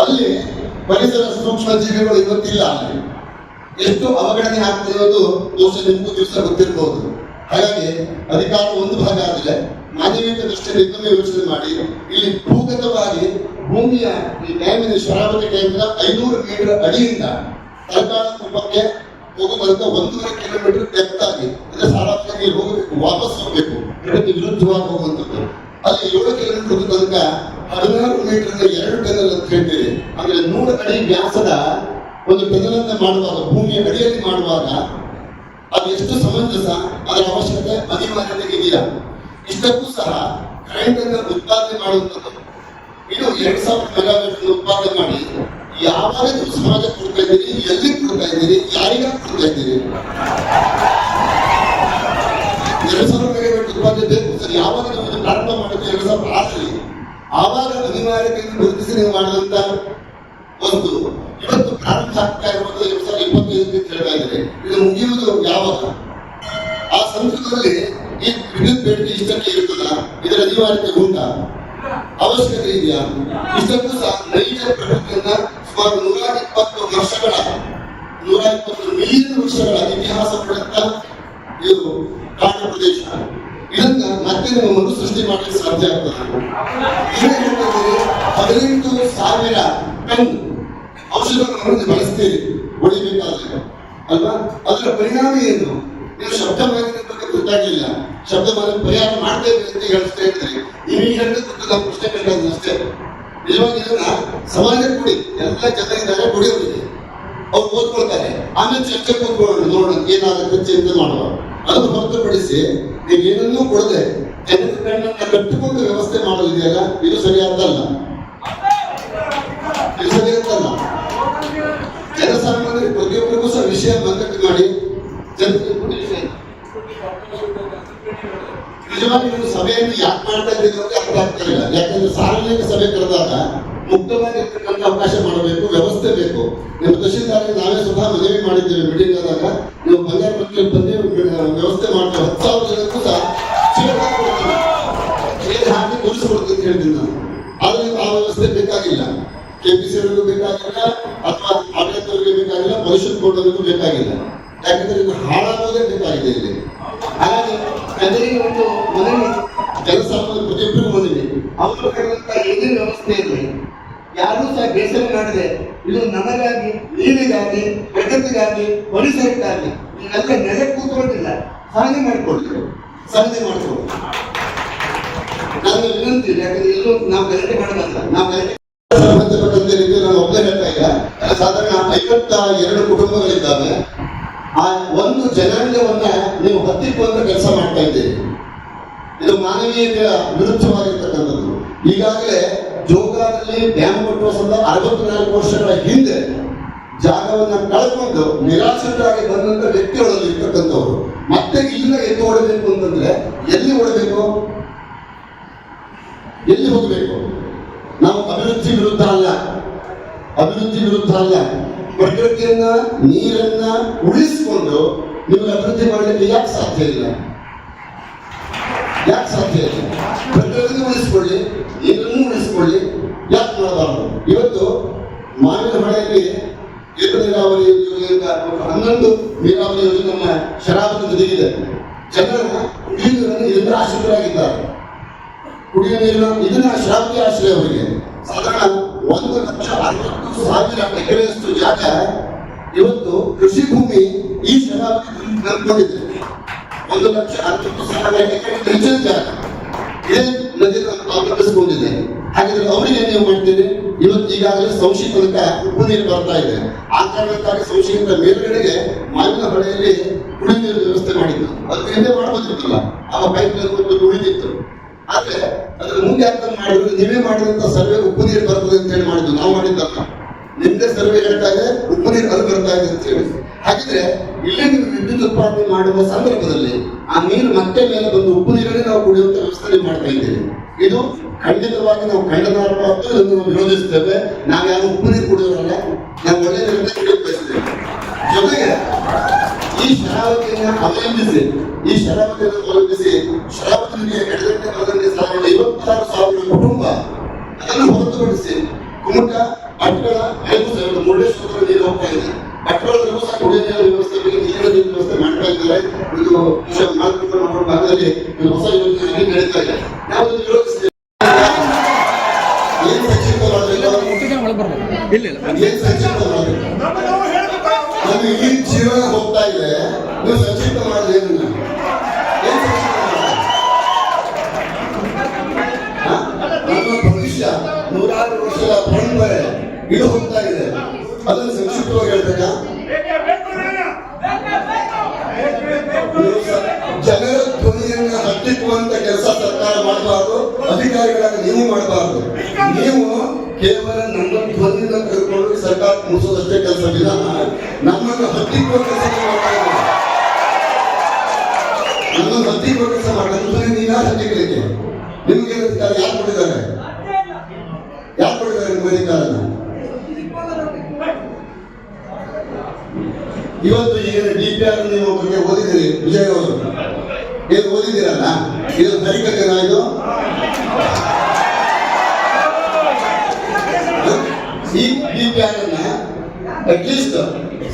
ಅಲ್ಲಿ ಪರಿಸರ ಸೂಕ್ಷ್ಮ ಜೀವಿಗಳು ಇವತ್ತಿಲ್ಲ. ಅಲ್ಲಿ ಎಷ್ಟು ಅವಗಣನೆ ಆಗ್ತಿರೋದು ಬಹುಶಃ ನಿಮಗೂ ದಿವಸ ಗೊತ್ತಿರಬಹುದು ಹಾಗಾಗಿ ಅಧಿಕಾರ ಒಂದು ಭಾಗ ಆದ್ರೆ ಮಾನವೀಯ ದೃಷ್ಟಿಯಲ್ಲಿ ಇನ್ನೊಮ್ಮೆ ಯೋಚನೆ ಮಾಡಿ. ಇಲ್ಲಿ ಭೂಗತವಾಗಿ ಭೂಮಿಯ ಈ ಡ್ಯಾಮಿನ ಶರಾವತಿ ಡ್ಯಾಮಿನ ಐನೂರು ಮೀಟರ್ ಅಡಿಯಿಂದ ಸರ್ಕಾರ ಕುಟುಂಬಕ್ಕೆ ಹೋಗುವಂತ ಒಂದೂವರೆ ಕಿಲೋಮೀಟರ್ ಡೆಪ್ತ್ ಅಂದ್ರೆ ಸಾರಾಂಶ ನೀರು ಹೋಗಬೇಕು, ವಾಪಸ್ ಹೋಗಬೇಕು. ಇದಕ್ಕೆ ವಿರುದ್ಧವಾಗಿ ಹೋಗುವಂಥದ್ದು. ಅಲ್ಲಿ ಏಳು ಕಿಲೋಮೀಟರ್ ತನಕ ಹದಿನಾರು ಮೀಟರ್ ಎರಡು ಟನಲ್ ಅಂತ ಹೇಳ್ತೀರಿ ಅಂದ್ರೆ ನೂರು ಅಡಿ ವ್ಯಾಸದ ಒಂದು ಟನಲ್ ಮಾಡುವಾಗ, ಭೂಮಿಯ ಅಡಿಯಲ್ಲಿ ಮಾಡುವಾಗ ಅದು ಎಷ್ಟು ಸಮಂಜಸ, ಅದರ ಅವಶ್ಯಕತೆ ಅನಿವಾರ್ಯತೆ ಇದೆಯಾ? ಇಷ್ಟಕ್ಕೂ ಸಹ ಕರೆಂಟ್ ಅನ್ನು ಉತ್ಪಾದನೆ ಮಾಡುವಂಥದ್ದು. ಇದು ಎರಡ್ ಸಾವಿರ ಮೆಗಾವ್ಯಾಟ್ ಉತ್ಪಾದನೆ ಮಾಡಿ ಯಾವಾಗ ನೀವು ಸಮಾಜ ಕೊಡ್ತಾ ಇದ್ದೀರಿ, ಎಲ್ಲಿ ಕೊಡ್ತಾ ಇದ್ದೀರಿ ಯಾರಿಗಾಗಿ ಕೊಡ್ತಾ ಇದ್ದೀರಿ? ಎರಡ್ ಸಾವಿರ ಮೆಗಾವ್ಯಾಟ್ ಉತ್ಪಾದನೆ ಬೇಕು, ಸರ್. ಯಾವಾಗ ಪ್ರಾರಂಭ ಮಾಡಿದ್ದು ಎರಡು ಸಾವಿರದ ಆರಲ್ಲಿ ಆವಾಗ ಅನಿವಾರ್ಯತೆಯನ್ನು ಗುರುತಿಸಿ ನೀವು ಮಾಡಿದಂತ ಒಂದು ಇವತ್ತು ಪ್ರಾರಂಭ ಆಗ್ತಾ ಇರುವಂತಹ ಎರಡ್ ಸಾವಿರದ ಇಪ್ಪತ್ತೈದಕ್ಕೆ ಅಂತ ಹೇಳ್ತಾ ಇದ್ದಾರೆ. ಇದು ಮುಗಿಯುವುದು ಯಾವಾಗ? ಆ ಸಂದರ್ಭದಲ್ಲಿ ಈ ವಿದ್ಯುತ್ ಬೇಡಿಕೆ ಇಷ್ಟಕ್ಕೆ ಇರ್ತದ ಇದರ ಅನಿವಾರ್ಯತೆ ಉಂಟಾ? ಅವಶ್ಯಕತೆ ಇದೆಯಾ? ಇಷ್ಟಕ್ಕೂ ಸಹ ನೈಜ ಪ್ರಕೃತಿಯನ್ನ ಸುಮಾರು ನೂರ ಇಪ್ಪತ್ತು ವರ್ಷಗಳ, ನೂರ ಇಪ್ಪತ್ತು ಮಿಲಿಯನ್ ವರ್ಷಗಳ ಇತಿಹಾಸ ಪಡೆದ ಇದು ಕಾಡು ಪ್ರದೇಶ. ಇದನ್ನ ಮತ್ತೆ ಮರು ಸೃಷ್ಟಿ ಮಾಡಲಿಕ್ಕೆ ಸಾಧ್ಯ ಆಗ್ತದೆ. ಈಗ ಹದಿನೆಂಟು ಸಾವಿರ ಟನ್ ಔಷಧಗಳನ್ನು ಬಳಸ್ತೀರಿ, ಉಳಿಬೇಕಾದ್ರೆ. ಅಲ್ವಾ? ಅದರ ಪರಿಣಾಮ ಏನು? ನೀವು ಶಬ್ದ ಮಾಲಿನ್ಯ ಬಗ್ಗೆ ಗೊತ್ತಾಗಲಿಲ್ಲ. ಶಬ್ದ ಮಾಲಿನ್ಯ ಪರಿಹಾರ ಮಾಡ್ತೇವೆ ಅಂತ ಹೇಳ್ತಾ ನಿಮಗೆ ಹೇಳಿದ ಗೊತ್ತು ನಾವು ಪ್ರಶ್ನೆ ಕೇಳೋದು ಅಷ್ಟೇ. ನಿಜವಾಗಿ ಇದನ್ನ ಸಮಾಜ ಕೊಡಿ, ಎಲ್ಲ ಜನರಿದ್ದಾರೆ ಕುಡಿಯೋದಿದೆ. ಅವ್ರು ಓದ್ಕೊಳ್ತಾರೆ. ಆಮೇಲೆ ಚರ್ಚೆ ಕೂತ್ಕೊಳ್ಳೋಣ, ನೋಡೋಣ, ಏನಾಗುತ್ತೆ ಚಿಂತೆ ಮಾಡುವ ಅದನ್ನು ಹೊರತುಪಡಿಸಿ ನೀವು ಏನನ್ನೂ ಕೊಡದೆ ಜನರ ಕಟ್ಟಿಕೊಂಡು ವ್ಯವಸ್ಥೆ ಮಾಡಲಿದೆಯಲ್ಲ? ಇದು ಸರಿಯಾದಲ್ಲ ಇದು ಸರಿಯಾದಲ್ಲ ಜನಸಾಮಾನ್ಯರಿಗೆ ಪ್ರತಿಯೊಬ್ಬರಿಗೂ ಸಹ ವಿಷಯ ಮನದಟ್ಟು ಮಾಡಿ. ಜನರಿಗೆ. ನಿಜವಾಗಿ ನೀವು ಸಭೆಯನ್ನು ಯಾಕೆ ಮಾಡ್ತಾ ಇದ್ದೀರಿ ಅಂತ ಅರ್ಥ ಆಗ್ತಾ ಇಲ್ಲ. ಯಾಕಂದ್ರೆ ಸಾರ್ವಜನಿಕ ಸಭೆ ಕರೆದಾಗ ಮುಕ್ತವಾಗಿ ಇರ್ತಕ್ಕಂಥ ಅವಕಾಶ ಮಾಡಬೇಕು, ವ್ಯವಸ್ಥೆ ಬೇಕು. ನಿಮ್ಮ ತಹಶೀಲ್ದಾರ್ಗೆ ನಾವೇ ಸ್ವತಃ ಮನವಿ ಮಾಡಿದ್ದೇವೆ ಮೀಟಿಂಗ್ ಆದಾಗ. ನೀವು ಬಂಗಾರ ಮಕ್ಕಳಿಗೆ ಬಂದು ವ್ಯವಸ್ಥೆ ಮಾಡ್ತೇವೆ ಹತ್ತು ಸಾವಿರ ಜನಕ್ಕೂ ಸಹ ಹಾಕಿ ಕೂರಿಸ್ಕೊಡ್ತೀವಿ ಅಂತ ಹೇಳ್ತೀನಿ ನಾನು. ಆದ್ರೆ ಆ ವ್ಯವಸ್ಥೆ ಬೇಕಾಗಿಲ್ಲ. ಕೆ ಪಿ ಸಿ ಅವರಿಗೂ ಬೇಕಾಗಿಲ್ಲ ಅಥವಾ ಆಡಳಿತವರಿಗೆ ಬೇಕಾಗಿಲ್ಲ ಪರಿಷತ್ ಬೋರ್ಡ್ ಅವರಿಗೂ ಬೇಕಾಗಿಲ್ಲ. ಯಾಕಂದ್ರೆ ಇದು ಹಾಳಾಗೋದೇ ಬೇಕಾಗಿದೆ ಇಲ್ಲಿ. ಹಾಗಾಗಿ ಜನರಿಗೆ ಒಂದು ಮನವಿ ಜನಸಾಮಾನ್ಯ ಪ್ರತಿಯೊಬ್ಬರಿಗೂ ಮನವಿ. ಅವರು ಕರೆದಂತ ಏನೇ ವ್ಯವಸ್ಥೆ ಇರಲಿ ಯಾರೂ ಸಹ ಬೇಸರ ಮಾಡದೆ ಇದು ನಮಗಾಗಿ, ನೀರಿಗಾಗಿ, ಪ್ರಕೃತಿಗಾಗಿ, ಪರಿಸರಕ್ಕಾಗಿ ನೀವೆಲ್ಲ ನೆಲೆ ಕೂತ್ಕೊಂಡಿಲ್ಲ. ಸಾಧನೆ ಮಾಡಿಕೊಡ್ತೀವಿ ಸಾಧನೆ ಮಾಡಿಕೊಡ್ತೀವಿ ನಾನು ವಿನಂತಿ ಯಾಕಂದ್ರೆ ಎಲ್ಲೂ ನಾವು ಗಲಾಟೆ ಮಾಡಬಾರ್ದು. ನಾವು ಗಲಾಟೆ ಸಂಬಂಧಪಟ್ಟಂತೆ ನಾನು ಒಬ್ಬನೇ ಹೇಳ್ತಾ ಇಲ್ಲ. ಸಾಧಾರಣ ಐವತ್ತ ಎರಡು ಕುಟುಂಬಗಳಿದ್ದಾವೆ. ಆ ಒಂದು ಜನಾಂಗವನ್ನ ನೀವು ಹತ್ತಿಕ್ಕುವಂತ ಕೆಲಸ ಮಾಡ್ತಾ ಇದ್ದೀರಿ. ಇದು ಮಾನವೀಯತೆಯ ವಿರುದ್ಧವಾಗಿರ್ತಕ್ಕಂಥದ್ದು. ಈಗಾಗಲೇ ಜೋಗಾದಲ್ಲಿ ಡ್ಯಾಮ್ ಕಟ್ಟುವ ಸಂದರ್ಭ ಅರವತ್ನಾಲ್ಕು ವರ್ಷಗಳ ಹಿಂದೆ ಜಾಗವನ್ನು ಕಳೆದುಕೊಂಡು ನಿರಾಶ್ರಿತರಾಗಿ ಬಂದಂತ ವ್ಯಕ್ತಿಗಳಲ್ಲಿ ಇರ್ತಕ್ಕಂಥವ್ರು. ಮತ್ತೆ ಇಲ್ಲಿಂದ ಎದ್ದು ಓಡಬೇಕು ಅಂತಂದ್ರೆ ಎಲ್ಲಿ ಓಡಬೇಕು? ಎಲ್ಲಿ ಹೋಗಬೇಕು ನಾವು ಅಭಿವೃದ್ಧಿ ವಿರುದ್ಧ ಅಲ್ಲ. ಅಭಿವೃದ್ಧಿ ವಿರುದ್ಧ ಅಲ್ಲ. ಪ್ರಕೃತಿಯನ್ನ ನೀರನ್ನ ಉಳಿಸಿಕೊಂಡು ನಿಮಗೆ ಅಭಿವೃದ್ಧಿ ಮಾಡಲಿಕ್ಕೆ ಯಾಕೆ ಸಾಧ್ಯ ಇಲ್ಲ? ಯಾಕೆ ಸಾಧ್ಯ ಇಲ್ಲ? ಪ್ರಕೃತಿ ಉಳಿಸ್ಕೊಳ್ಳಿ, ನೀರನ್ನು ಉಳಿಸ್ಕೊಳ್ಳಿ ಯಾಕೆ ಮಾಡಬಾರದು? ಇವತ್ತು ಮಾವಿನ ಹೊಳೆಯಲ್ಲಿ ಏಕ ನೀರಾವರಿ ಯೋಜನೆಯಿಂದ ಹನ್ನೊಂದು ನೀರಾವರಿ ಯೋಜನೆ ನಮ್ಮ ಶರಾವತಿ ನದಿಗಿದೆ ಜನರ ಕುಡಿಯುವ ಇದರಿಂದ ಆಶ್ರಿತರಾಗಿದ್ದಾರೆ ಕುಡಿಯುವ ನೀರಿನ ಇದನ್ನ ಶ್ರಾವತಿ ಆಶ್ರಯ ಅವರಿಗೆ ಸಾಧಾರಣ ಒಂದು ಲಕ್ಷ ಅರವತ್ತು ಸಾವಿರ ಎಕರೆಯಷ್ಟು ಜಾಗ ಇವತ್ತು ಕೃಷಿ ಭೂಮಿ ಈ ಶರಾವತಿ ನಂಬ್ಕೊಂಡಿದೆ ಒಂದು ಲಕ್ಷ ಅರವತ್ತು ಸಾವಿರ ಎಕರೆ ಹೆಚ್ಚಿನ ಜಾಗ ಇದೇ. ನದಿ ಅವಲಂಬಿಸಿಕೊಂಡಿದೆ ಹಾಗಾದ್ರೆ ಅವರಿಗೆ ನೀವು ಮಾಡ್ತೀರಿ ಇವತ್ತು ಈಗಾಗಲೇ ಸಂಶಿ ಉಪ್ಪು ನೀರು ಬರ್ತಾ ಇದೆ. ಆ ಕಾರಣಕ್ಕಾಗಿ ಸಂಶಿಯಿಂದ ಮೇಲ್ಗಡೆಗೆ ಮಾವಿನ ಹೊಳೆಯಲ್ಲಿ ಕುಡಿ ನೀರು ವ್ಯವಸ್ಥೆ ಮಾಡಿದ್ರು. ಅದಕ್ಕೆ ಹಿಂದೆ ಮಾಡ್ಬೋದಿತ್ತಲ್ಲ? ಆ ಪೈಪ್ ಒಂದು ಉಳಿದಿತ್ತು ಆದ್ರೆ ಅದ್ರ ಮುಂದೆ ಮಾಡಿದ್ರು? ನೀವೇ ಮಾಡಿದಂತ ಸರ್ವೆ ಉಪ್ಪು ನೀರು ಬರ್ತದೆ ಅಂತ ಹೇಳಿ ಮಾಡಿದ್ರು. ನಾವು ಮಾಡಿದ್ದಲ್ಲ. ನಿಮ್ದೇ ಸರ್ವೆ ಹೇಳ್ತಾ ಇದೆ ಉಪ್ಪು ನೀರು ಅಲ್ಲಿ ಬರ್ತಾ ಇದೆ ಅಂತ ಹೇಳಿ. ಹಾಗಿದ್ರೆ ಇಲ್ಲಿ ನೀವು ವಿದ್ಯುತ್ ಉತ್ಪಾದನೆ ಮಾಡುವ ಸಂದರ್ಭದಲ್ಲಿ ಆ ನೀರು ಮತ್ತೆ ಮೇಲೆ ಬಂದು ಉಪ್ಪು ನೀರನ್ನೇ ನಾವು ಕುಡಿಯುವಂತ ವ್ಯವಸ್ಥೆ ಮಾಡ್ತಾ ಇದ್ದೀವಿ ಇದು ಖಂಡಿತವಾಗಿ ನಾವು ಖಂಡನಾರ್ಹವಾದ್ದು ಇದನ್ನು ವಿರೋಧಿಸ್ತೇವೆ. ನಾವು ಯಾರು ಉಪ್ಪು ನೀರು ಕುಡಿಯೋರಲ್ಲ, ನಾವು ಒಳ್ಳೆ ನೀರನ್ನೇ ಕುಡಿಯೋಕೆ ಬಯಸ್ತೇವೆ ಜೊತೆಗೆ ಈ ಶರಾವತಿಯನ್ನ ಅವಲಂಬಿಸಿ, ಈ ಶರಾವತಿಯನ್ನು ಅವಲಂಬಿಸಿ ಶರಾವತಿಗೆ ಎಡಗಂಟೆ ಬಲಗಂಟೆ ಸಾವಿರದ ಐವತ್ತಾರು ಸಾವಿರ ಕುಟುಂಬ ಅದನ್ನು ಹೊರತುಪಡಿಸಿ ಹೋಗ್ತಾ ಇದೆ ಪೆಟ್ರೋಲ್ ಸಹ ಕುಡಿಯುವ ವ್ಯವಸ್ಥೆ ಬಗ್ಗೆ ನೀರಿನ ವ್ಯವಸ್ಥೆ ಮಾಡ್ತಾ ಇದ್ದಾರೆ. ಇದು ಮಾಡುವ ಭಾಗದಲ್ಲಿ ಹೊಸ ಯೋಜನೆ ನಡೀತಾ ಇದೆ. ನಾವು ವಿರೋಧಿಸಿದ್ದೇವೆ ಏನ್ ನಮ್ಗೆ ಈ ಜೀವನ ಹೋಗ್ತಾ ಇದೆ. ನೀವು ಸಚಿವ ಮಾಡಿದ್ರೆ? ನಮ್ಮ ಭವಿಷ್ಯ ನೂರಾರು ವರ್ಷದ ಪರಂಪರೆ ಇದು ಹೋಗ್ತಾ ಇದೆ. ಅದನ್ನು ಸಂಕ್ಷಿಪ್ತವಾಗಿ ಹೇಳ್ಬೇಕಾ? ಜನರ ಧ್ವನಿಯನ್ನ ಹತ್ತಿಕ್ಕುವಂತ ಕೆಲಸ ಸರ್ಕಾರ ಮಾಡಬಾರ್ದು ಅಧಿಕಾರಿಗಳಾಗಿ ನೀವು ಮಾಡಬಾರ್ದು. ನೀವು ಕೇವಲ ನಮ್ಮ ಧ್ವನಿಯನ್ನು ಈ ಸರ್ಕಾರ ಮುಗಿಸೋದಷ್ಟೇ ಕೆಲಸ ವಿಧಾನ. ನಮ್ಮನ್ನು ಹತ್ತಿಕ್ಕುವ ಕೆಲಸ. ನಮ್ಮನ್ನು ಹತ್ತಿಕ್ಕುವ ಕೆಲಸ ಮಾಡ್ತಾರೆ ನೀನ ಹತ್ತಿಕ್ಕಲಿಕ್ಕೆ. ನಿಮ್ಗೆ ಯಾರು ಕೊಟ್ಟಿದ್ದಾರೆ? ಯಾರು ಕೊಟ್ಟಿದ್ದಾರೆ ಅಧಿಕಾರನ? ಇವತ್ತು ಏನು ಡಿ ಪಿ ಆರ್ ನೀವು ಬಗ್ಗೆ ಓದಿದ್ದೀರಿ, ವಿಜಯ್ ಅವರು. ಏನು ಓದಿದ್ದೀರಲ್ಲ? ಇದು ಸರಿಕತೆನಾ ಇದು? ಈ ಡಿ ಪಿ ಆರ್ ಅನ್ನ ಅಟ್ಲೀಸ್ಟ್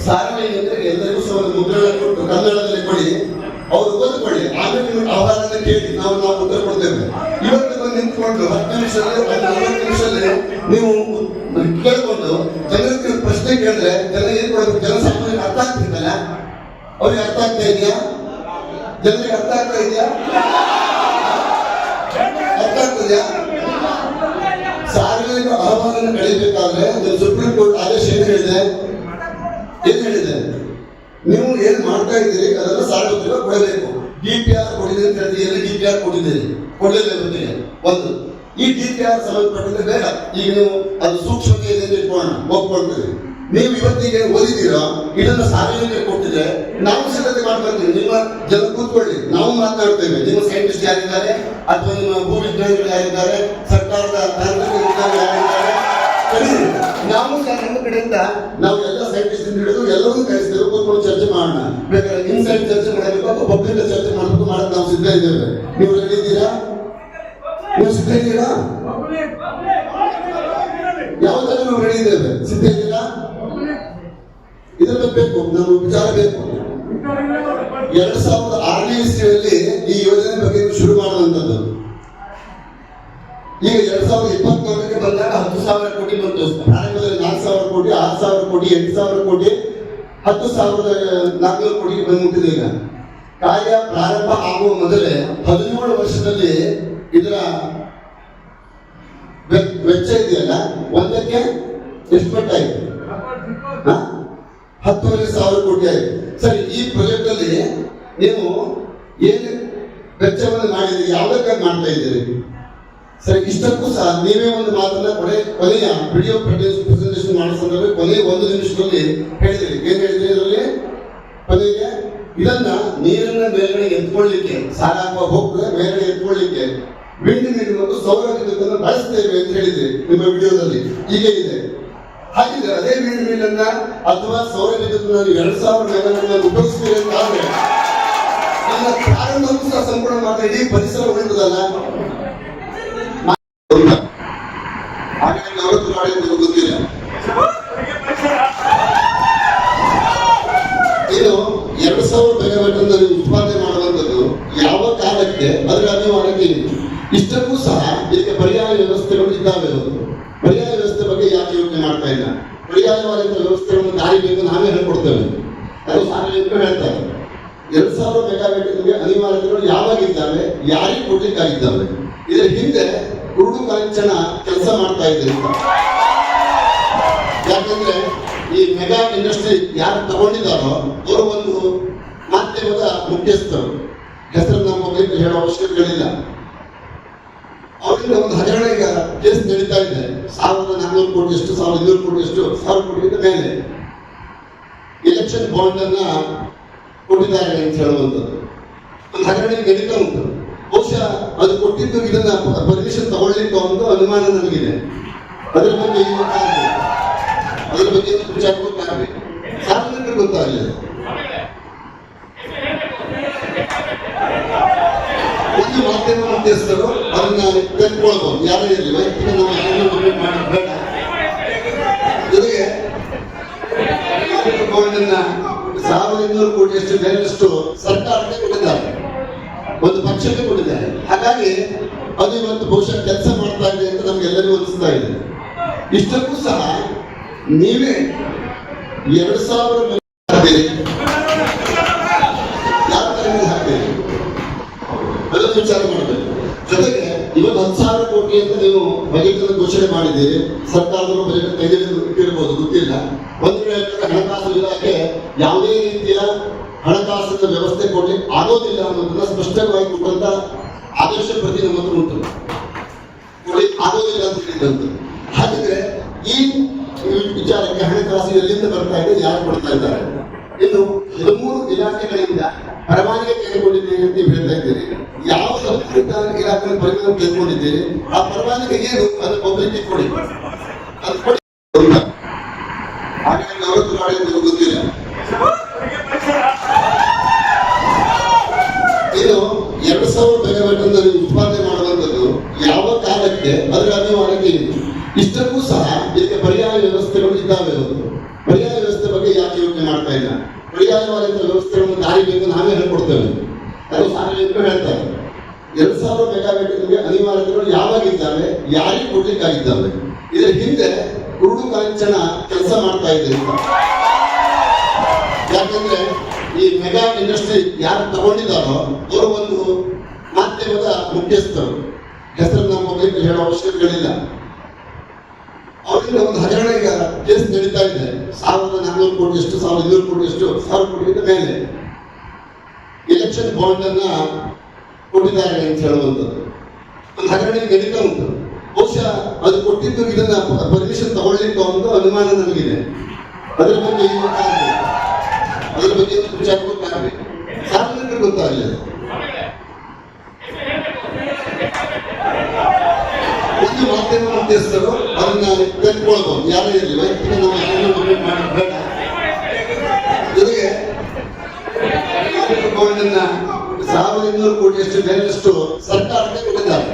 ಸಾರ್ವಜನಿಕರಿಗೆ ಎಲ್ಲರಿಗೂ ಸಹ ಒಂದು ಮುದ್ರಣ ಕೊಟ್ಟು ಕನ್ನಡದಲ್ಲಿ ಕೊಡಿ. ಅವ್ರು ಓದ್ಕೊಳ್ಳಿ. ಆಮೇಲೆ ನಿಮ್ಮ ಅವರನ್ನ ಕೇಳಿ ನಾವು ನಾವು ಉತ್ತರ ಕೊಡ್ತೇವೆ. ಇವತ್ತು ಬಂದು ನಿಂತ್ಕೊಂಡು ಹತ್ತು ನಿಮಿಷದಲ್ಲಿ ಒಂದು ನಲವತ್ತು ನಿಮಿಷದಲ್ಲಿ ನೀವು ಕೇಳ್ಕೊಂಡು ಜನರಿಗೆ ಪ್ರಶ್ನೆ ಕೇಳಿದ್ರೆ ಜನ ಏನ್ ಕೊಡಬೇಕು ಆಗ್ತಿದ್ದಲ್ಲ ಅವ್ರಿಗೆ ಅರ್ಥ ಆಗ್ತಾ ಇದೆಯಾ? ಜನರಿಗೆ ಅರ್ಥ ಆಗ್ತಾ ಇದೆಯಾ? ಅರ್ಥ ಆಗ್ತದೆಯಾ? ಸಾರ್ವಜನಿಕ ಅಹವಾಲನ್ನು ಕಳಿಬೇಕಾದ್ರೆ ಸುಪ್ರೀಂ ಕೋರ್ಟ್ ಆದೇಶ ಏನು ಹೇಳಿದೆ? ಏನ್ ಹೇಳಿದೆ? ನೀವು ಏನ್ ಮಾಡ್ತಾ ಇದ್ದೀರಿ, ಅದನ್ನ ಸಾರ್ವಜನಿಕ ಕೊಡಬೇಕು. ಡಿ ಪಿ ಆರ್ ಕೊಡಿದೆ ಅಂತ ಹೇಳಿದ್ರೆ ಡಿ ಪಿ ಆರ್ ಕೊಟ್ಟಿದ್ದೀರಿ? ಒಂದು. ಈ ಡಿ ಪಿ ಆರ್ ಸಂಬಂಧಪಟ್ಟಂತೆ ಬೇಡ. ಈಗ ನೀವು ಅದು ಸೂಕ್ಷ್ಮತೆ ಇದೆ ಅಂತ ಇಟ್ಕೊಳ್ಳೋಣ. ಒಪ್ಕೊಳ್ತೀರಿ ನೀವು ಇವತ್ತಿಗೆ ಓದಿದ್ದೀರಾ? ಇದನ್ನ ಸಾರ್ವಜನಿಕ ಕೊಟ್ಟಿದ್ರೆ ನಾವು ಸಿದ್ಧತೆ ಮಾಡ್ಕೊಳ್ತೀವಿ. ನಿಮ್ಮ ಜನ ಕೂತ್ಕೊಳ್ಳಿ. ನಾವು ಮಾತಾಡ್ತೇವೆ. ನಿಮ್ಮ ಸೈಂಟಿಸ್ಟ್ ಯಾರಿದ್ದಾರೆ? ಅಥವಾ ನಿಮ್ಮ ಭೂ ವಿಜ್ಞಾನಿಗಳು ಯಾರಿದ್ದಾರೆ? ಸರ್ಕಾರದ ತಾಂತ್ರಿಕ ಯಾರಿದ್ದಾರೆ? ನಾವು ಸಹ ನಮ್ಮ ಕಡೆಯಿಂದ ನಾವು ಎಲ್ಲ ಸೈಂಟಿಸ್ಟ್ ಹಿಡಿದು ಎಲ್ಲರೂ ಕರೆಸಿದ್ರು, ಕೂತ್ಕೊಂಡು ಚರ್ಚೆ ಮಾಡೋಣ. ಬೇಕಾದ್ರೆ ಇನ್ಸೈಡ್ ಚರ್ಚೆ ಮಾಡಬೇಕು ಅಥವಾ ಪಬ್ಲಿಕ್ ಚರ್ಚೆ ಮಾಡಬೇಕು, ಮಾಡಕ್ಕೆ ನಾವು ಸಿದ್ಧ ಇದ್ದೇವೆ. ನೀವು ಸಿದ್ಧ ಇದ್ದೀರಾ ಯಾವ್ದಾದ್ರು ನಾವು ರೆಡಿ ಇದ್ದೇವೆ ಸಿದ್ಧ ಇದ್ದೀರಾ ಇದೆಲ್ಲ ಬೇಕು ನಮ್ಮ ವಿಚಾರ ಬೇಕು ಎರಡ್ ಸಾವಿರದ ಆರನೇ ಇಸ್ವಿಯಲ್ಲಿ ಈ ಯೋಜನೆ ಬಗ್ಗೆ ಶುರು ಮಾಡುವಂತದ್ದು ಈಗ ಎರಡ್ ಸಾವಿರದ ಇಪ್ಪತ್ನಾಲ್ಕಕ್ಕೆ ಬಂದಾಗ ಹತ್ತು ಸಾವಿರ ಕೋಟಿ ಬಂತು. ಪ್ರಾರಂಭದಲ್ಲಿ ನಾಲ್ಕು ಸಾವಿರ ಕೋಟಿ, ಆರು ಸಾವಿರ ಕೋಟಿ, ಎಂಟು ಸಾವಿರ ಕೋಟಿ, ಹತ್ತು ಸಾವಿರದ ನಾಲ್ಕುನೂರು ಕೋಟಿಗೆ ಬಂದ್ಬಿಟ್ಟಿದೆ ಈಗ. ಕಾರ್ಯ ಪ್ರಾರಂಭ ಆಗುವ ಮೊದಲೇ ಹದಿನೇಳು ವರ್ಷದಲ್ಲಿ ಇದರ ವೆಚ್ಚ ಇದೆಯಲ್ಲ? ಒಂದಕ್ಕೆ ಎಷ್ಟು ಪಟ್ಟಾಯಿತು? ಹತ್ತುವರೆ ಸಾವಿರ ಕೋಟಿ ಆಯಿತು. ಸರಿ, ಈ ಪ್ರಾಜೆಕ್ಟ್ ಅಲ್ಲಿ ನೀವು ಏನು ವೆಚ್ಚವನ್ನು ಮಾಡಿದ್ದೀರಿ, ಯಾವುದಕ್ಕಾಗಿ ಮಾಡ್ತಾ ಇದ್ದೀರಿ? ಸರಿ, ಇಷ್ಟಕ್ಕೂ ಸಹ ನೀವೇ ಒಂದು ಮಾತನ್ನ ಕೊನೆ, ಕೊನೆಯ ವಿಡಿಯೋ ಪ್ರೆಸೆಂಟೇಷನ್ ಮಾಡೋ ಸಂದರ್ಭ ಕೊನೆಯ ಒಂದು ನಿಮಿಷದಲ್ಲಿ ಹೇಳಿದ್ರಿ. ಏನ್ ಹೇಳಿದ್ರಿ ಇದರಲ್ಲಿ ಕೊನೆಗೆ, ಇದನ್ನ ನೀರನ್ನ ಮೇಲ್ಗಡೆ ಎತ್ಕೊಳ್ಳಿಕ್ಕೆ ಸಾರಾಗುವ ಹೋಗ್ತದೆ ಮೇಲ್ಗಡೆ ಎತ್ಕೊಳ್ಳಿಕ್ಕೆ ವಿಂಡ್ ನೀರು ಮತ್ತು ಸೌರ ಬಳಸ್ತೇವೆ ಅಂತ ಹೇಳಿದ್ರಿ ನಿಮ್ಮ ವಿಡಿಯೋದಲ್ಲಿ ಈಗ ಇದೆ ಹಾಗಿದ್ರೆ ಅದೇ ವಿಂಡ್ ಮಿಲ್ ಅನ್ನ ಅಥವಾ ಸೌರ ವಿದ್ಯುತ್ ಎರಡ್ ಸಾವಿರ ಮೆಗಾವಾಟ್ ಉಪಯೋಗಿಸ್ತೀರಿ ಅಂತ ಆದ್ರೆ, ನನ್ನ ಪ್ರಾರಂಭವನ್ನು ಸಂಪೂರ್ಣ ಮಾಡ್ತಾ ಇಡೀ ಪರಿಸರ ಉಳಿತದಲ್ಲ ಹಾಗಾಗಿ ನವರತ್ನ ಮಾಡಿ ಅಂತ ಗೊತ್ತಿಲ್ಲ ಇದು ಎರಡು ಸಾವಿರ ಮೆಗಾವಾಟ್ ಅನ್ನು ನೀವು ಉತ್ಪಾದನೆ ಮಾಡುವಂಥದ್ದು ಯಾವ ಕಾಲಕ್ಕೆ ಅದರ ಅಭಿಮಾನಕ್ಕೆ ಇದೆ ಇಷ್ಟಕ್ಕೂ ಸಹ ಇದಕ್ಕೆ ಪರ್ಯಾಯ ವ್ಯವಸ್ಥೆಗಳು ಇದ್ದಾವೆ ಇವತ್ತು ಪರ್ಯಾಯ ವ್ಯವಸ್ಥೆ ಬಗ್ಗೆ ಯಾಕೆ ಯೋಚನೆ ಮಾಡ್ತಾ ಇಲ್ಲ ಪರ್ಯಾಯವಾದಂಥ ವ್ಯವಸ್ಥೆಗಳನ್ನು ದಾರಿ ಬೇಕು ನಾವೇ ಹೇಳ್ಕೊಡ್ತೇವೆ ಅದು ಸಾರ್ವಜನಿಕರು ಹೇಳ್ತಾರೆ ಎರಡ್ ಸಾವಿರ ಮೆಗಾವಾಟ್ಗೆ ಅನಿವಾರ್ಯತೆಗಳು ಯಾವಾಗಿದ್ದಾವೆ ಯಾರಿಗೆ ಕೊಡ್ಲಿಕ್ಕಾಗಿದ್ದಾವೆ? ಇದರ ಹಿಂದೆ ಕುರುಡು ಕಾಂಚನ ಕೆಲಸ ಮಾಡ್ತಾ ಇದೆ ಯಾಕಂದ್ರೆ ಈ ಮೆಗಾ ಇಂಡಸ್ಟ್ರಿ ಯಾರು ತಗೊಂಡಿದ್ದಾರೋ ಅವರು ಒಂದು ಮಾಧ್ಯಮದ ಮುಖ್ಯಸ್ಥರು. ಹೆಸರು ನಮ್ಮ ಪಬ್ಲಿಕ್ ಹೇಳೋ ಅವಶ್ಯಕತೆಗಳಿಲ್ಲ. ಅವರಿಂದ ಒಂದು ಹಗರಣ ಈಗ ಕೇಸ್ ನಡೀತಾ ಇದೆ. ಸಾವಿರದ ನಾನ್ನೂರು ಕೋಟಿ ಎಷ್ಟು ಸಾವಿರದ ಇನ್ನೂರು ಕೋಟಿ ಎಷ್ಟು ಸಾವಿರ ಕೋಟಿ ಮೇಲೆ. ಎಲೆಕ್ಷನ್ ಬಾಂಡ್ ಅನ್ನ ಕೊಟ್ಟಿದ್ದಾರೆ ಅಂತ ಹೇಳುವಂಥದ್ದು. ಒಂದು ಹಗರಣೆ ನಡೀತಾ ಉಂಟು. ಬಹುಶಃ ಅದು ಕೊಟ್ಟಿದ್ದು ಇದನ್ನ ಪರ್ಮಿಷನ್ ತಗೊಳ್ಳಿಕ್ಕೆ ಒಂದು ಅನುಮಾನ ನನಗಿದೆ. ಅದ್ರ ಬಗ್ಗೆ ಅದ್ರ ಬಗ್ಗೆ ವಿಚಾರ ಗೊತ್ತಾಗಬೇಕು ಸಾರ್ವಜನಿಕರು ಗೊತ್ತಾಗಲಿಲ್ಲ. ಒಂದು ಮಾಧ್ಯಮ ಮುಖ್ಯಸ್ಥರು ಅದನ್ನ ಕಲ್ತ್ಕೊಳ್ಬೋದು ಯಾರೇ ಇರಲಿ, ವೈಯಕ್ತಿಕ ನಾವು ಬೇಡ. ಕೋಟಿ ಕೋಟಿಯಷ್ಟು ಬೇರೆಯಷ್ಟು ಸರ್ಕಾರಕ್ಕೆ ಕೊಟ್ಟಿದ್ದಾರೆ. ಒಂದು ಪಕ್ಷಕ್ಕೆ ಕೊಟ್ಟಿದ್ದಾರೆ. ಹಾಗಾಗಿ ಅದು ಇವತ್ತು ಬಹುಶಃ ಕೆಲಸ ಮಾಡ್ತಾ ಇದೆ ಅಂತ ನಮ್ಗೆಲ್ಲರಿಗೂ ಅನಿಸ್ತಾ ಇದೆ. ಇಷ್ಟಕ್ಕೂ ಸಹ ನೀವೇ ಎರಡು ಸಾವಿರ ಮೇಲೆ ಹಾಕ್ತೀರಿ ಯಾವ ತರ ಮೇಲೆ ಹಾಕ್ತೀರಿ ಅದನ್ನು ವಿಚಾರ ಮಾಡಬೇಕು ಜೊತೆಗೆ ಇವತ್ತು ಹತ್ತು ಸಾವಿರ ಕೋಟಿ ಅಂತ ನೀವು ಬಜೆಟ್ ಅನ್ನು ಘೋಷಣೆ ಮಾಡಿದ್ದೀರಿ ತೆಗೆದಿರ್ಬೋದು ಗೊತ್ತಿಲ್ಲ. ಒಂದು ವೇಳೆ ಹಣಕಾಸು ಇಲಾಖೆ ಯಾವುದೇ ರೀತಿಯ ಹಣಕಾಸಿನ ವ್ಯವಸ್ಥೆ ಕೊಡ್ಲಿಕ್ಕೆ ಆಗೋದಿಲ್ಲ ಅನ್ನೋದನ್ನ ಸ್ಪಷ್ಟವಾಗಿ ಕೊಟ್ಟಂತ ಆದೇಶ ಪ್ರತಿ ನಮ್ಮ ಹತ್ರ ಉಂಟು. ಆಗೋದಿಲ್ಲ ಅಂತ ಹೇಳಿದಂತ. ಹಾಗಿದ್ರೆ ಈ ವಿಚಾರಕ್ಕೆ ಹಣಕಾಸು ಎಲ್ಲಿಂದ ಬರ್ತಾ ಇದೆ, ಯಾರು ಕೊಡ್ತಾ ಇದ್ದಾರೆ? ಇನ್ನು ಹದಿಮೂರು ಇಲಾಖೆಗಳಿಂದ ಪರವಾನಿಗೆ ತೆಗೆದುಕೊಂಡಿದ್ದೇನೆ ಅಂತ ಹೇಳ್ತಾ ಇದ್ದೀರಿ. ಯಾವ ಇಲಾಖೆ ಪರವಾನಗಿ ತೆಗೆದುಕೊಂಡಿದ್ದೇನೆ ಆ ಪರವಾನಗಿ ಏನು ಅದು ಪಬ್ಲಿಕ್ ಕೊಡಿ. ಅದು ಕೊಡಿ ಅಂತ. ಹಾಗಾಗಿ ನಲವತ್ತು ನಾಳೆ ಅಂತ ಗೊತ್ತಿಲ್ಲ ಇದು ಎರಡು ಸಾವಿರ ಮೆಗಾವ್ಯಾಟ್ ಅನ್ನು ನೀವು ಉತ್ಪಾದನೆ ಮಾಡುವಂಥದ್ದು ಯಾವ ಕಾಲಕ್ಕೆ ಅದರ ಅನಿವಾರ್ಯತೆ ಇದೆ ಇಷ್ಟಕ್ಕೂ ಸಹ ಇದಕ್ಕೆ ಪರ್ಯಾಯ ವ್ಯವಸ್ಥೆಗಳು ಇದ್ದಾವೆ ಇವತ್ತು ಪರ್ಯಾಯ ವ್ಯವಸ್ಥೆ ಬಗ್ಗೆ ಯಾಕೆ ಯೋಚನೆ ಮಾಡ್ತಾ ಇಲ್ಲ ಪರ್ಯಾಯವಾದಂಥ ವ್ಯವಸ್ಥೆಗಳನ್ನು ದಾರಿ ಬೇಕು ನಾವೇ ಹೇಳ್ಕೊಡ್ತೇವೆ ಅದು ಸಾರ್ವಜನಿಕರು ಹೇಳ್ತಾರೆ ಎರಡು ಸಾವಿರ ಮೆಗಾವ್ಯಾಟ್ಗೆ ಅನಿವಾರ್ಯತೆಗಳು ಯಾವಾಗ ಇದ್ದಾವೆ ಯಾರಿಗೆ ಕೊಡ್ಲಿಕ್ಕಾಗಿದ್ದಾರೆ ಇದರ ಹಿಂದೆ ಕುರುಡು ಕಾಂಚನ ಕೆಲಸ ಮಾಡ್ತಾ ಇದೆ ಯಾಕಂದ್ರೆ ಈ ಮೆಗಾ ಇಂಡಸ್ಟ್ರಿ ಯಾರು ತಗೊಂಡಿದ್ದಾರೋ ಅವರು ಒಂದು ಮಾಧ್ಯಮದ ಮುಖ್ಯಸ್ಥರು. ಹೆಸರು ನಮ್ಮ ಪಬ್ಲಿಕ್ ಹೇಳೋ ಅವಶ್ಯಕತೆಗಳಿಲ್ಲ. ಅವರಿಂದ ಒಂದು ಹಗರಣ ಈಗ ಕೇಸ್ ನಡೀತಾ ಇದೆ. ಸಾವಿರದ ನಾನ್ನೂರು ಕೋಟಿ ಎಷ್ಟು ಸಾವಿರದ ಇನ್ನೂರು ಕೋಟಿ ಎಷ್ಟು ಸಾವಿರ ಕೋಟಿಗಿಂತ ಮೇಲೆ. ಎಲೆಕ್ಷನ್ ಬಾಂಡ್ ಅನ್ನ ಕೊಟ್ಟಿದ್ದಾರೆ ಅಂತ ಹೇಳುವಂಥದ್ದು. ಒಂದು ಹಗರಣ ನಡೀತಾ ಉಂಟು. ಬಹುಶಃ ಅದು ಕೊಟ್ಟಿದ್ದು ಇದನ್ನ ಪರ್ಮಿಷನ್ ತಗೊಳ್ಳಿಕ್ಕೆ ಒಂದು ಅನುಮಾನ ನನಗಿದೆ ಅದ್ರ ಬಗ್ಗೆ ಏನು ಅದ್ರ ಬಗ್ಗೆ ಒಂದು ವಿಚಾರ ಗೊತ್ತಾಗಬೇಕು ಸಾರ್ವಜನಿಕರಿಗೆ ಗೊತ್ತಾಗಲಿಲ್ಲ ಒಂದು ಮಾಧ್ಯಮ ಮುಖ್ಯಸ್ಥರು ಅದನ್ನ ಇನ್ನೂರು ಕೋಟಿಯಷ್ಟು ಬೇರೆಯಷ್ಟು ಸರ್ಕಾರಕ್ಕೆ ಕೊಟ್ಟಿದ್ದಾರೆ.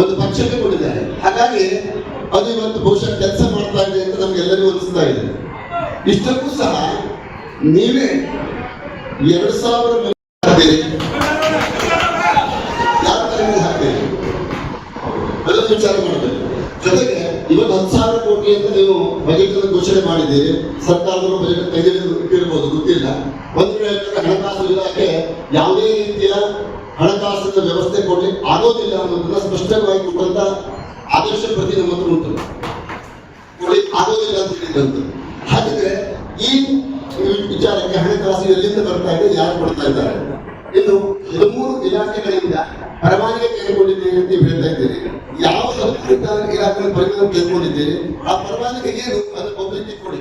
ಒಂದು ಪಕ್ಷಕ್ಕೆ ಕೊಟ್ಟಿದ್ದಾರೆ. ಹಾಗಾಗಿ ಅದು ಇವತ್ತು ಬಹುಶಃ ಕೆಲಸ ಮಾಡ್ತಾ ಇದೆ ಅಂತ ನಮ್ಗೆಲ್ಲರಿಗೂ ಅನಿಸ್ತಾ ಇದೆ. ಇಷ್ಟಕ್ಕೂ ಸಹ ನೀವೇ ಎರಡು ಸಾವಿರ ಯಾವ ಜೊತೆಗೆ ಇವತ್ತು ಹತ್ತು ಸಾವಿರ ಕೋಟಿ ಅಂತ ನೀವು ಬಜೆಟ್ ಘೋಷಣೆ ಮಾಡಿದ್ದೀರಿ. ಸರ್ಕಾರದವರು ಬಜೆಟ್ ಗೊತ್ತಿಲ್ಲ ಒಂದು ವೇಳೆ ಹಣಕಾಸು ಇಲಾಖೆ ಯಾವುದೇ ರೀತಿಯ ಹಣಕಾಸಿನ ವ್ಯವಸ್ಥೆ ಕೊಡ್ಲಿಕ್ಕೆ ಆಗೋದಿಲ್ಲ ಅನ್ನೋದನ್ನ ಸ್ಪಷ್ಟವಾಗಿ ಕೊಟ್ಟಂತ ಆದರ್ಶ ಪ್ರತಿ ನಮ್ಮ ಹತ್ರ ಉಂಟು. ಆಗೋದಿಲ್ಲ ಅಂತ ಹೇಳಿದಂತ ಹಾಗಿದ್ರೆ ಈ ವಿಚಾರಕ್ಕೆ ಹಣಕಾಸು ಎಲ್ಲಿಂದ ಬರ್ತಾ ಇದೆ, ಯಾರು ಕೊಡ್ತಾ ಇದ್ದಾರೆ? ಇನ್ನು ಹದಿಮೂರು ಇಲಾಖೆಗಳಿಂದ ಪರವಾನಗಿ ತೆಗೆದುಕೊಂಡಿದ್ದೇನೆ ಅಂತ ನೀವು ಹೇಳ್ತಾ ಇದ್ದೀರಿ ಯಾವ ಸಂಸ್ಕೃತ ಇಲಾಖೆ ಪರಿಣಾಮ ತೆಗೆದುಕೊಂಡಿದ್ದೇನೆ ಆ ಪರವಾನಗಿ ಏನು? ಅದು ಪಬ್ಲಿಕ್ ಕೊಡಿ.